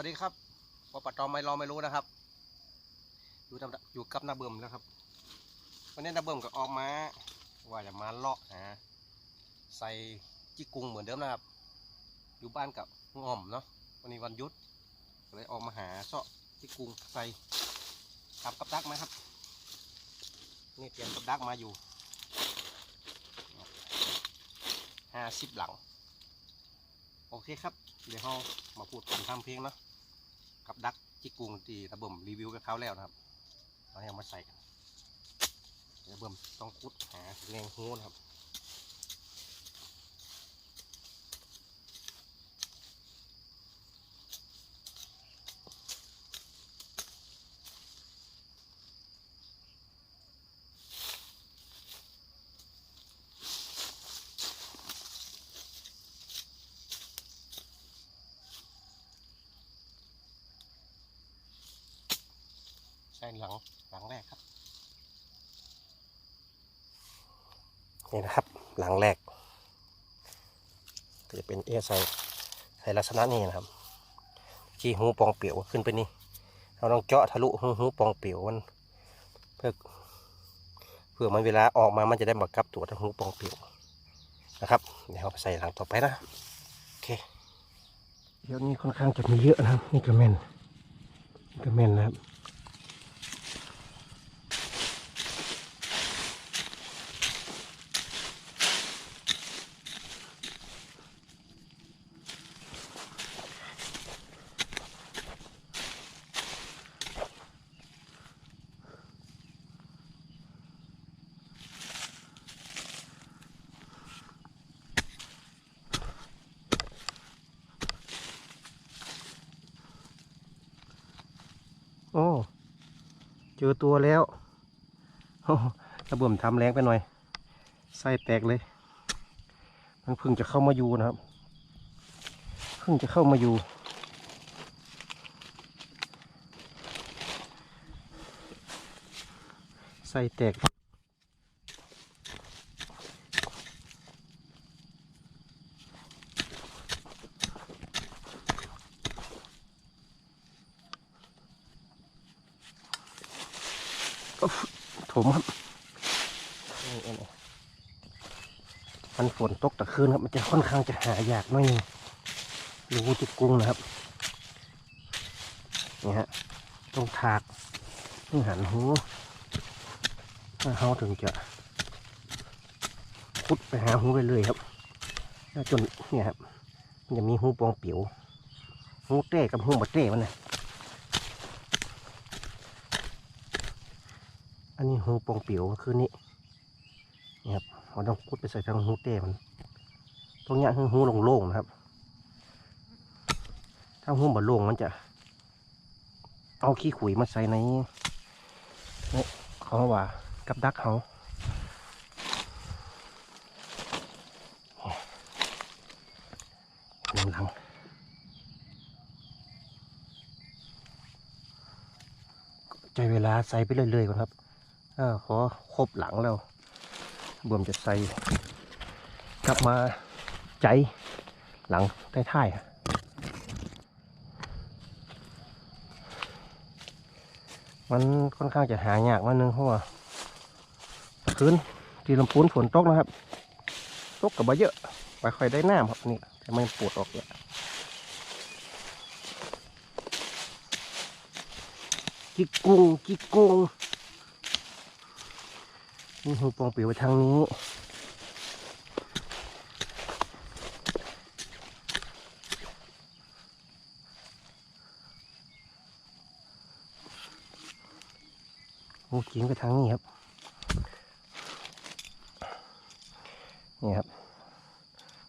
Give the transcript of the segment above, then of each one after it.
อ้าวครับสวัสดีครับปปตไม่รอไม่รู้นะครับ อยู่กับอยู่กับนาเบิ่มแล้วครับ วันนี้นาเบิ่มก็ออกมา ว่าจะมาเลาะหาใส่จิกุงเหมือนเดิมนะครับ อยู่บ้านกับง่อมเนาะ วันนี้วันยุดก็เลยออกมาหาเสาะจิกุงใส่กับกับดักมาครับ นี่เตรียมกับดักมาอยู่ห้าสิบหลัง โอเคครับ เดี๋ยวเรามาพูดกันทำเพลงเนาะ กับดักจิกกุงที่ระเบิ่มรีวิวกับเขาแล้วนะครับเราเอามาใส่กันเดี๋ยวเบิ่มต้องคุดหาแงงหูนะครับ ใช่หลังหลังแรกครับนี่นะครับหลังแรก ก็จะเป็นเอไซใส่ลักษณะนี้นะครับขี้หูปองเปียวขึ้นไปนี่เราต้องเจาะทะลุหูหูปองเปียวมันเพื่อเพื่อมันเวลาออกมามันจะได้มากับตัวทางหูปองเปียวนะครับเดี๋ยวเราไปใส่หลังต่อไปนะโอเคเดี๋ยวนี้ค่อนข้างจะมีเยอะนะครับนี่ก็แม่นนี่ก็แม่นนะครับ ตัวแล้วระเบิ่มทำแรงไปหน่อย ไส้แตกเลย มันเพิ่งจะเข้ามาอยู่นะครับ เพิ่งจะเข้ามาอยู่ ไส้แตก ถมครับนี่เองมันฝนต กตะคืนครับมันจะค่อนข้างจะหายากหน่อยนึงรูจุกกุ้งนะครับนี่ฮะต้องถากต้องหันหูถ้าเขาถึงจะพุดไปหาหูเรื่อยครับแล้วจนเนี่ยครับมันจะมีหูปองเปียวหูเต้กับหูบะเต้มันนะอันนี้หูปองเปียวคือนี่นี่ครับเราต้องพุดไปใส่ทางหูเต้มัน ตรงเนี้ยคือหูโล่งๆนะครับ ถ้าหูบ่โล่งมันจะ เอาขี้ขุยมาใส่ในนี่เขาว่ากับดักเขาหนึ่งหลังใจเวลาใส่ไปเรื่อยๆก่อนครับอขอครบหลังแล้วบวมจะใส่กลับมา ใจหลังใต้ท้ายมันค่อนข้างจะหายากวันนึงเพราะว่าคืนที่ลำพูนฝนตกนะครับ ตกกับมาเยอะไปค่อยได้น้ำครับนี่แต่ไม่ปวดออกเลยจิกกุงจิกกุงนี่หูปองเปียวไปทางนี้ หูจิงไปทางนี้ครับ นี่ครับ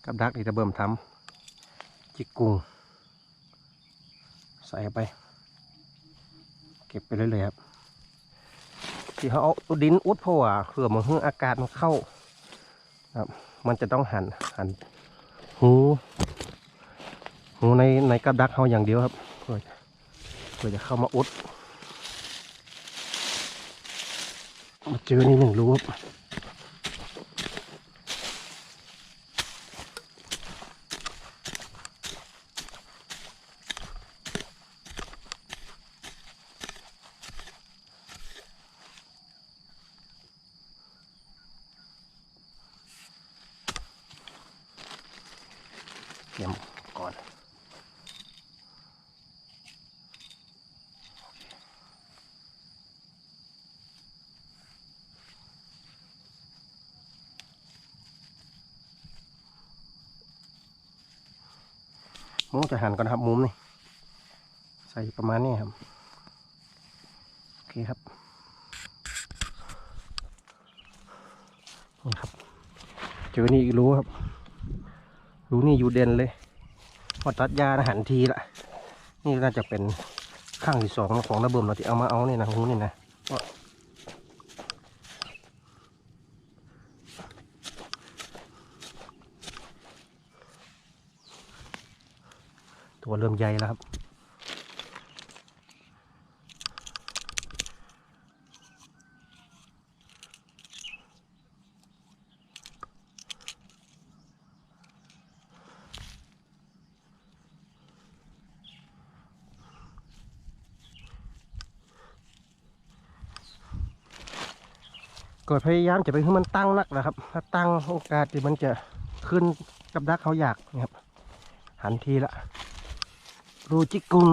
กับดักอีตะเบิ่มทำจิกกุ้งใส่ไป เก็บไปเรื่อยๆครับ ที่เขาเอาดินอุดเพราะว่าเพื่อมันให้อากาศมันเข้าครับ มันจะต้องหันหันหูหูในในกับดักเขาอย่างเดียวครับเพื่อเพื่อจะเข้ามาอุด มาเจอนี่หนึ่งรูปเตรียมก่อน มุมจะหันก่อนครับมุมนี่ใส่ประมาณนี้ครับโอเคครับนี่ครับเจอนี่อีกรู้ครับ รู้นี่อยู่เด่นเลยพอตัดยาหันทีละนี่น่าจะเป็นข้างที่สองของระเบิดเราที่เอามาเอาเนี่นะหูนี่นะ ตัวเริ่มใหญ่แล้วครับก็พยายามจะไปให้มันตั้งนักนะครับ ถ้าตั้งโอกาสที่มันจะขึ้นกับดักเขาอยากนะครับ หันทีละ รูจิกกุง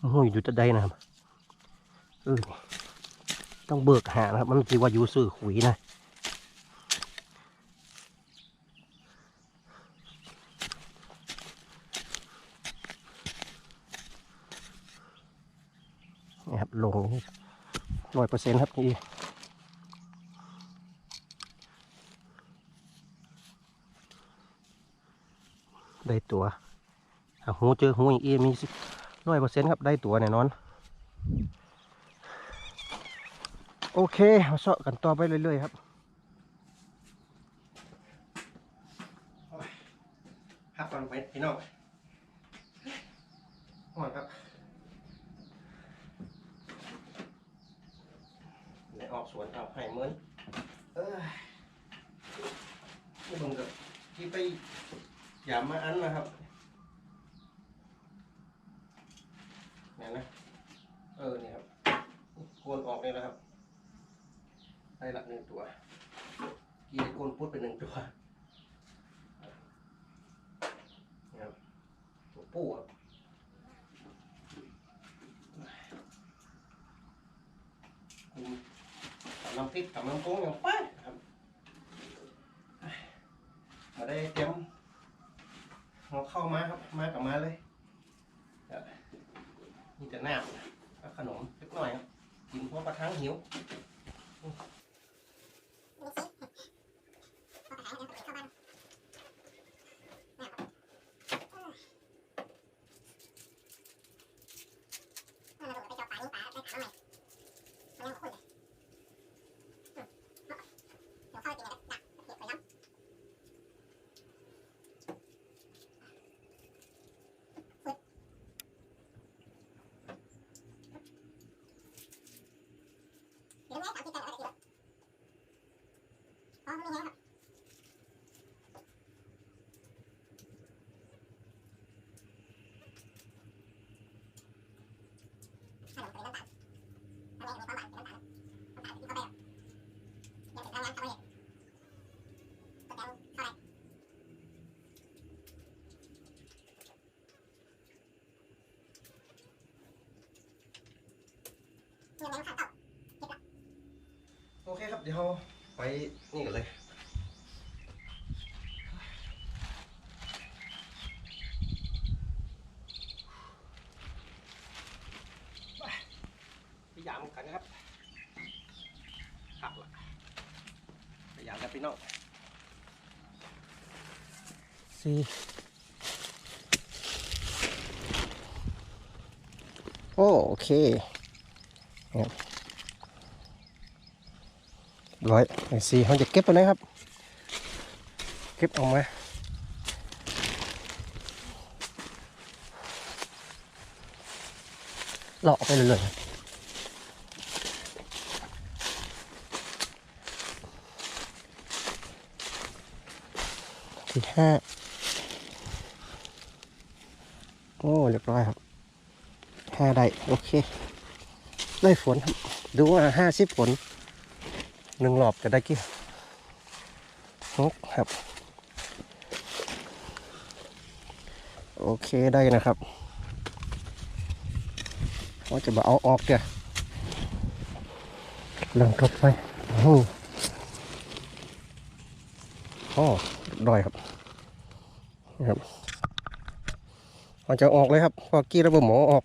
โอ้ยอยู่จะได้นะครับเออต้องเบิกหานะครับ มันจีว่าอยู่ซื้อขุยนะ ครับลงร้อยเปอร์เซ็นต์ครับพี่ได้ตัวหูเจอหูอีกเอมีร้อยเปอร์เซ็นต์ครับได้ตัวแน่นอน โอเคมาเสาะกันต่อไปเรื่อยๆครับพักก่อนไปพี่น้องห่อนครับไหน ออกสวนเอาให้เหมือนเออนี่ผมกับที่ไปยามมาอันนะครับเนี่ยนะ เออ นี่ครับโกนออกเลยนะครับ ได้ละหนึ่งตัว กีโกนพุดเป็นหนึ่งตัวนี่ครับตัวปูครับอืม น้ำพริกตำน้ำกุ้งอย่างไปครับมาได้เตรียมเราเข้ามาครับมากับมาเลยเดี๋ยวนี่จะน้ำขนมเล็กน้อยครับกินเพราะประทังหิว โอเคครับ เดี๋ยวไปนี่กันเลยไปยามกันนะครับหักละไปยามกันพี่น้องสี่โอเคครับ ร้อยไอซีเขาจะเก็บตัวไหนครับ เก็บออกมาเลาะไปเรื่อยๆที่ห้าโอ้เรียบร้อยครับห้าได้ โอเค ได้ฝนดูว่าห้าสิบฝน หนึ่งรอบจะได้กี่หกครับ โอเคได้นะครับว่าจะมาเอาออกเดี๋ยวเริ่มทบไปโอ้โอ้ดอยครับนะครับเราจะออกเลยครับ พอกี้ระบบหมอออก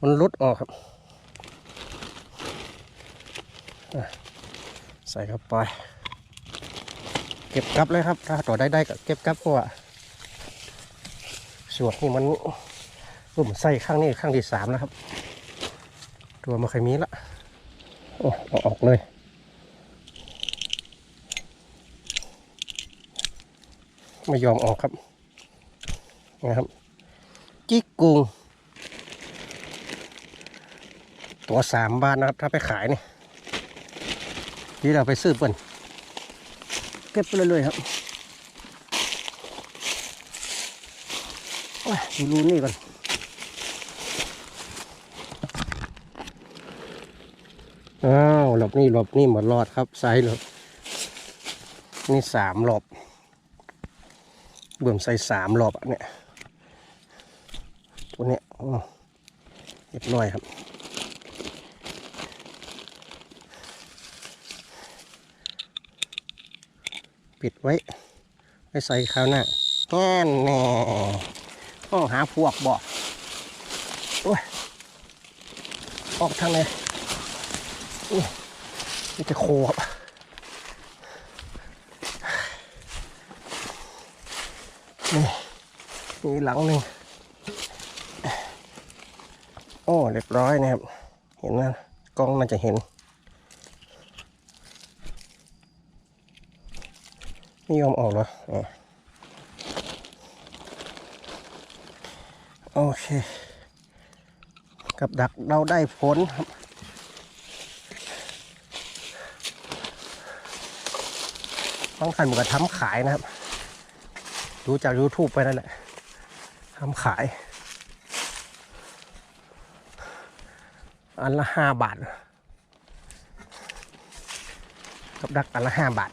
มันรุดออกครับอะ ใส่เข้าไป เก็บกลับเลยครับ ถ้าต่อได้ได้ก็เก็บกลับเพราะว่าส่วนนี้มันรุ่มใส่ข้างนี้ข้างที่สามแล้วครับ ตัวมันเคยมีละโอ้ออกเลยไม่ยอมออกครับนะครับ จิกกุงตัวสามบาทนะครับ ถ้าไปขายเนี่ย ที่เราไปซื้อเปิ่นเก็บไปเลยๆครับโอ้ยดูรูนี่ก่อนอ้าวหลบนี่หลบนี่หมดรอดครับไซส์หลบนี่สามหลบเบิ่มใส่สามหลบอะเนี่ยตัวเนี้ยอ๋อเรียบร้อยครับ ปิดไว้ ไว้ใส่ข้าวหน้าแง่นแน่ต้องหาพวกบ่โอ้ยออกทางไหนนี่จะโคบนี่มีหลังหนึ่งโอ้เรียบร้อยนะครับ เห็นนะกล้องน่าจะเห็น ไม่ยอมออกเหรออ๋อโอเค กับดักเราได้ผลครับบางท่านมันก็ทำขายนะครับ ดูจาก YouTube ไปนั่นแหละทำขาย อันละห้าบาท กับดักอันละห้าบาท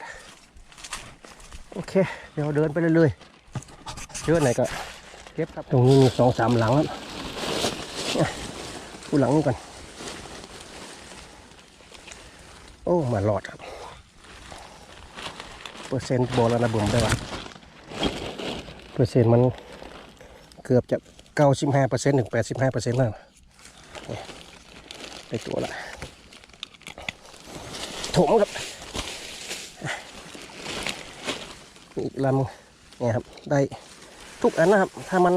โอเค เดี๋ยวเดินไปเรื่อยๆเยอะไหนก็เก็บครับ ตรงนี้มีสองสามหลังครับเนี่ยดูหลังนี้ก่อน โอ้ มาหลอดครับ เปอร์เซ็นต์บอลแล้วนะบุ๋มได้ว่าเปอร์เซ็นต์มันเกือบจะเก้าสิบห้าเปอร์เซ็นต์ถึงแปดสิบห้าเปอร์เซ็นต์แล้วเนี่ยได้ตัวละถมครับ มี อีกลำเนี่ยครับได้ทุกอันนะครับ ถ้ามัน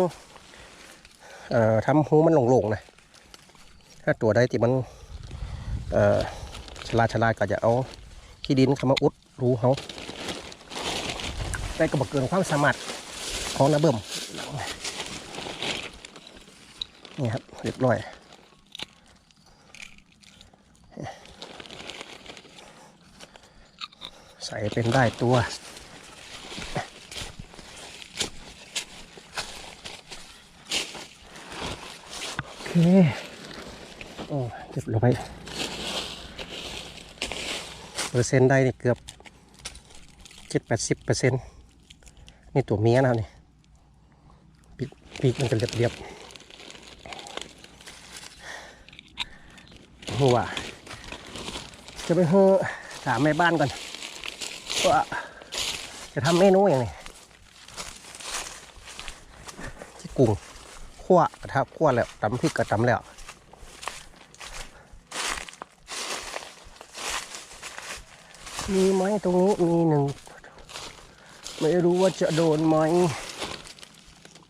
เอ่อทำหูมันโล่งๆนะถ้าตัวใดที่มันเอ่อฉลาดฉลาดก็จะเอาขี้ดินเข้ามาอุดรูเขาได้กระบอกเกินความสามารถของนาเบิ่มนี่ครับเรียบร้อยใส่เป็นได้ตัว โอเคโอ้เรียบร้อยเปอร์เซ็นต์ได้นี่เกือบเจ็ดแปดสิบเปอร์เซ็นต์นี่ตัวเมียนะครับนี่ปีกปีกมันจะเรียบเรียบหัวจะไปเฮอถามแม่บ้านก่อนว่าจะทำเมนูอย่างนี้ที่กุ้งั่วกระทะคั่วแล้วตำพริกกระตำแล้วมีไหมตรงนี้มีหนึ่ง ไม่รู้ว่าจะโดนไหม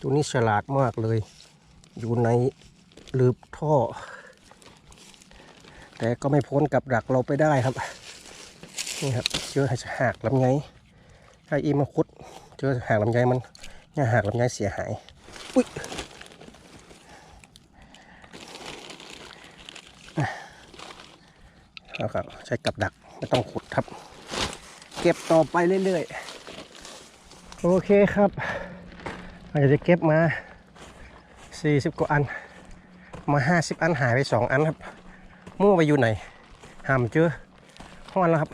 ตัวนี้ฉลาดมากเลย อยู่ในหลืบท่อ แต่ก็ไม่พ้นกับดักเราไปได้ครับ นี่ครับ เจอหากลำไยถ้าอีมาคุด เจอหากลำไยมันเนี่ยหากลำไยเสียหาย อุ้ย แล้วก็ใช้กับดักไม่ต้องขุดครับ เก็บต่อไปเรื่อยๆ โอเคครับอาจะเก็บมาสี่สิบกว่าอัน มาห้าสิบอันหายไปสองอันครับมั่วไปอยู่ไหนหามเจอห้อนแล้วครับ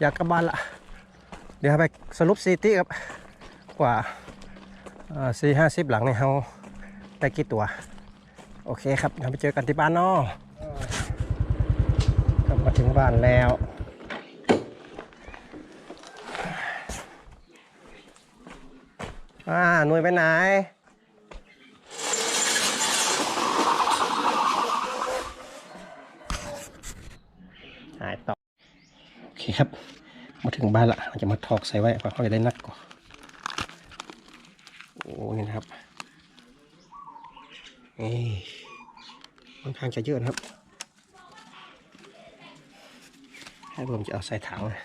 อยากกลับบ้านละ เดี๋ยวไปสรุปซีตี้ครับ กว่าสี่ห้าสิบหลังในเฮาได้กี่ตัว โอเคครับเดี๋ยวไปเจอกันที่บ้านนาะก มาถึงบ้านแล้วอ่าหน่วยไปไหนหายต่อโอเคครับ มาถึงบ้านละเราจะมาถอกใส่ไว้เพราะเขาจะได้นักก่อนโอ้นี่นะครับนี่ค่อนข้างจะเยอะนะครับ ให้ผมจะเอาใส่ถังนะ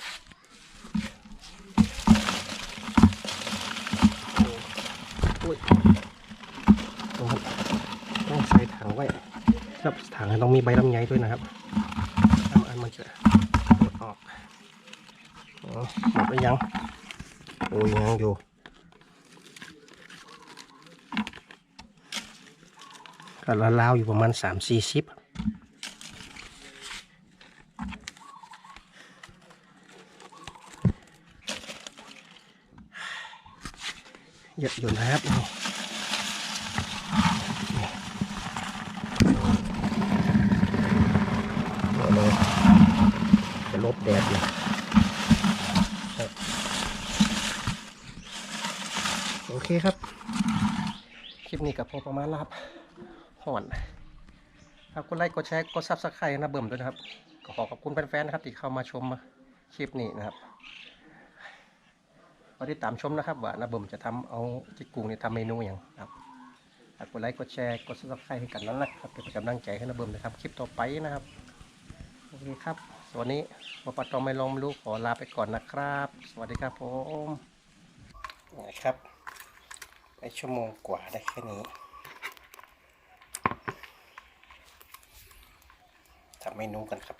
โอ้ยโอ้ยต้องใส่ถังไว้แล้วถังต้องมีใบลำไยด้วยนะครับทำอันมันจะหดออกหมดไปยังโอ้ยยังอยู่ก็ละลาวอยู่ประมาณสามสี่สิบ ยอะอยู่นะครับนี่เยอะเลยจะลบแดดอยู่โอเคครับ คลิปนี้กับพอประมาณแล้วครับห่อนครับกดไลค์กดแชร์กดซับสไครต์นะเบิ่มด้วยนะครับ ขอขอบคุณแฟนๆนะครับที่เข้ามาชมคลิปนี้นะครับ ก็ติดตามชมนะครับ ว่านะเบิ่มจะทำเอาจิกกุงเนี่ยทำเมนูอย่างครับกดไลค์กดแชร์กดซับสไครต์ให้กันนั้นนะครับเป็นกำลังใจให้นะเบิ่มนะครับคลิปต่อไปนะครับโอเคครับวันนี้วปตองไม่ลองไม่รู้ขอลาไปก่อนนะครับ สวัสดีครับผมนะครับได้ชั่วโมงกว่าได้แค่นี้ทำเมนูกันครับ